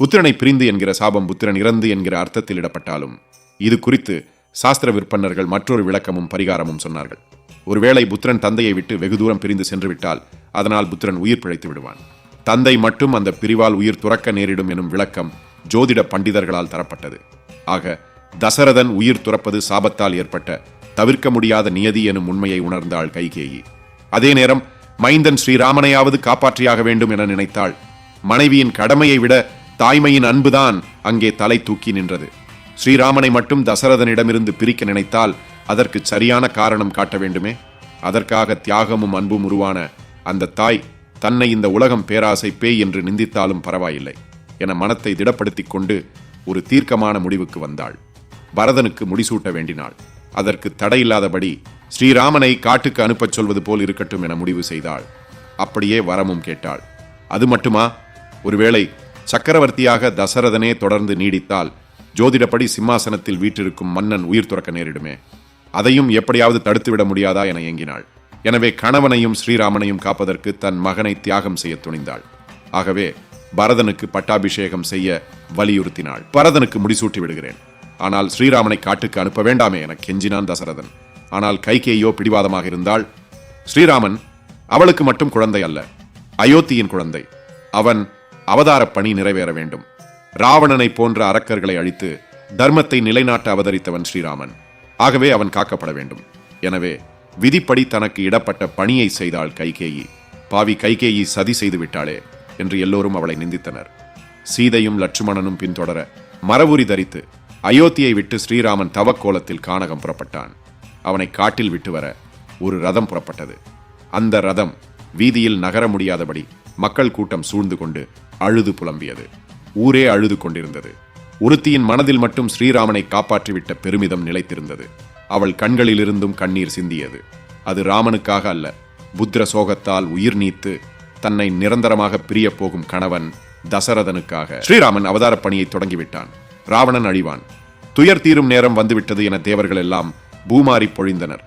புத்திரனை பிரிந்து என்கிற சாபம் புத்திரன் இறந்து என்கிற அர்த்தத்தில் இடப்பட்டாலும் இது குறித்து சாஸ்திர விற்பன்னர்கள் மற்றொரு விளக்கமும் பரிகாரமும் சொன்னார்கள். ஒருவேளை புத்திரன் தந்தையை விட்டு வெகு தூரம் பிரிந்து சென்று விட்டால் அதனால் புத்திரன் உயிர் பிழைத்து விடுவான். தந்தை மட்டும் அந்த பிரிவால் உயிர் துறக்க நேரிடும் எனும் விளக்கம் ஜோதிட பண்டிதர்களால் தரப்பட்டது. ஆக தசரதன் உயிர் துறப்பது சாபத்தால் ஏற்பட்ட தவிர்க்க முடியாத நியதி எனும் உண்மையை உணர்ந்தாள் கைகேயி. அதே நேரம் மைந்தன் ஸ்ரீராமனையாவது காப்பாற்றியாக வேண்டும் என நினைத்தாள். மனைவியின் கடமையை விட தாய்மையின் அன்புதான் அங்கே தலை தூக்கி நின்றது. ஸ்ரீராமனை மட்டும் தசரதனிடமிருந்து பிரிக்க நினைத்தால் அதற்கு சரியான காரணம் காட்ட வேண்டுமே? அதற்காக தியாகமும் அன்பும் உருவான அந்த தாய் தன்னை இந்த உலகம் பேராசை பேய் என்று நிந்தித்தாலும் பரவாயில்லை என மனத்தை திடப்படுத்திக் கொண்டு ஒரு தீர்க்கமான முடிவுக்கு வந்தாள். பரதனுக்கு முடிசூட்ட வேண்டினாள். அதற்கு தடையில்லாதபடி ஸ்ரீராமனை காட்டுக்கு அனுப்பச் சொல்வது போல் இருக்கட்டும் என முடிவு செய்தாள். அப்படியே வரமும் கேட்டாள். அது மட்டுமா? ஒருவேளை சக்கரவர்த்தியாக தசரதனே தொடர்ந்து நீடித்தால் ஜோதிடப்படி சிம்மாசனத்தில் வீற்றிருக்கும் மன்னன் உயிர் துறக்க நேரிடுமே. அதையும் எப்படியாவது தடுத்துவிட முடியாதா என ஏங்கினாள். எனவே கணவனையும் ஸ்ரீராமனையும் காப்பதற்கு தன் மகனை தியாகம் செய்ய துணிந்தாள். ஆகவே பரதனுக்கு பட்டாபிஷேகம் செய்ய வலியுறுத்தினாள். பரதனுக்கு முடிசூட்டி விடுகிறேன். ஆனால் ஸ்ரீராமனை காட்டுக்கு அனுப்ப வேண்டாமே என கெஞ்சினான் தசரதன். ஆனால் கைகேயோ பிடிவாதமாக இருந்தால் ஸ்ரீராமன் அவளுக்கு மட்டும் குழந்தை அல்ல அயோத்தியின் குழந்தை. அவன் அவதாரப் பணி நிறைவேற வேண்டும். ராவணனை போன்ற அரக்கர்களை அழித்து தர்மத்தை நிலைநாட்ட அவதரித்தவன் ஸ்ரீராமன். ஆகவே அவன் காக்கப்பட வேண்டும். எனவே விதிப்படி தனக்கு இடப்பட்ட பணியை செய்தாள் கைகேயி. பாவி கைகேயி சதி செய்து விட்டாளே என்று எல்லோரும் அவளை நிந்தித்தனர். சீதையும் லட்சுமணனும் பின்தொடர மரவுரி தரித்து அயோத்தியை விட்டு ஸ்ரீராமன் தவக்கோலத்தில் கானகம் புறப்பட்டான். அவனை காட்டில் விட்டு வர ஒரு ரதம் புறப்பட்டது. அந்த ரதம் வீதியில் நகர முடியாதபடி மக்கள் கூட்டம் சூழ்ந்து கொண்டு அழுது புலம்பியது. ஊரே அழுது கொண்டிருந்தது. ஒருத்தியின் மனதில் மட்டும் ஸ்ரீராமனை காப்பாற்றிவிட்ட பெருமிதம் நிலைத்திருந்தது. அவள் கண்களிலிருந்தும் கண்ணீர் சிந்தியது. அது ராமனுக்காக அல்ல புத்திர சோகத்தால் உயிர் நீத்து தன்னை நிரந்தரமாக பிரியப் போகும் கணவன் தசரதனுக்காக. ஸ்ரீராமன் அவதாரப் பணியை தொடங்கிவிட்டான். ராவணன் அழிவான். துயர் தீரும் நேரம் வந்துவிட்டது என தேவர்கள் எல்லாம் பூமாரி பொழிந்தனர்.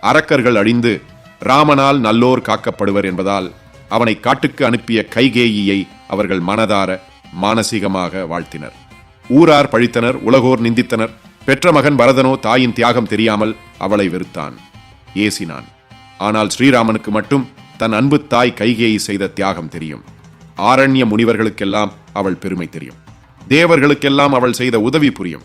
அரக்கர்கள் அழிந்து ராமனால் நல்லோர் காக்கப்படுவர் என்பதால் அவனை காட்டுக்கு அனுப்பிய கைகேயியை அவர்கள் மனதார மானசீகமாக வாழ்த்தினர். ஊரார் பழித்தனர் உலகோர் நிந்தித்தனர். பெற்ற மகன் பரதனோ தாயின் தியாகம் தெரியாமல் அவளை வெறுத்தான். ஏசினான். ஆனால் ஸ்ரீராமனுக்கு மட்டும் தன் அன்பு தாய் கைகேயி செய்த தியாகம் தெரியும். ஆரண்ய முனிவர்களுக்கெல்லாம் அவள் பெருமை தெரியும். தேவர்களுக்கெல்லாம் அவள் செய்த உதவி புரியும்.